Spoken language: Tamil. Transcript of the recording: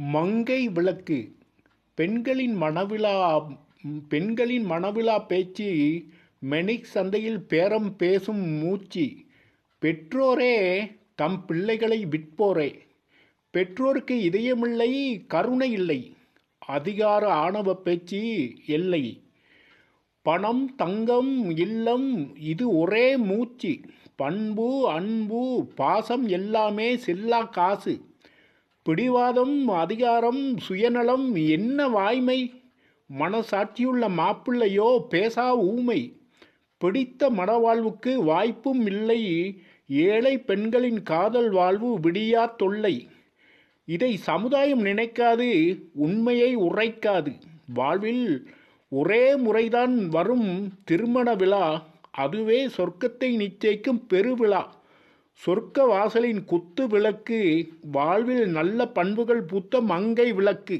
மங்கை விளக்கு. பெண்களின் மணவிழா பெண்களின் மணவிழா பேச்சு மெனிக் சந்தையில் பேரம் பேசும் மூச்சு. பெற்றோரே தம் பிள்ளைகளை விற்போரே. பெற்றோருக்கு இதயமில்லை கருணை இல்லை. அதிகார ஆணவ பேச்சு எல்லை. பணம் தங்கம் இல்லம் இது ஒரே மூச்சு. பண்பு அன்பு பாசம் எல்லாமே செல்லா காசு. பிடிவாதம் அதிகாரம் சுயநலம் என்ன வாய்மை? மனசாட்சியுள்ள மாப்பிள்ளையோ பேசா ஊமை. பிடித்த மனவாழ்வுக்கு வாய்ப்பும் இல்லை. ஏழை பெண்களின் காதல் வாழ்வு விடியா தொல்லை. இதை சமுதாயம் நினைக்காது உண்மையை உரைக்காது. வாழ்வில் ஒரே முறைதான் வரும் திருமண விழா அதுவே சொர்க்கத்தை நிச்சயிக்கும் பெருவிழா. சொர்க்க வாசலின் குத்து விளக்கு வாழ்வில் நல்ல பண்புகள் பூத்த மங்கை விளக்கு.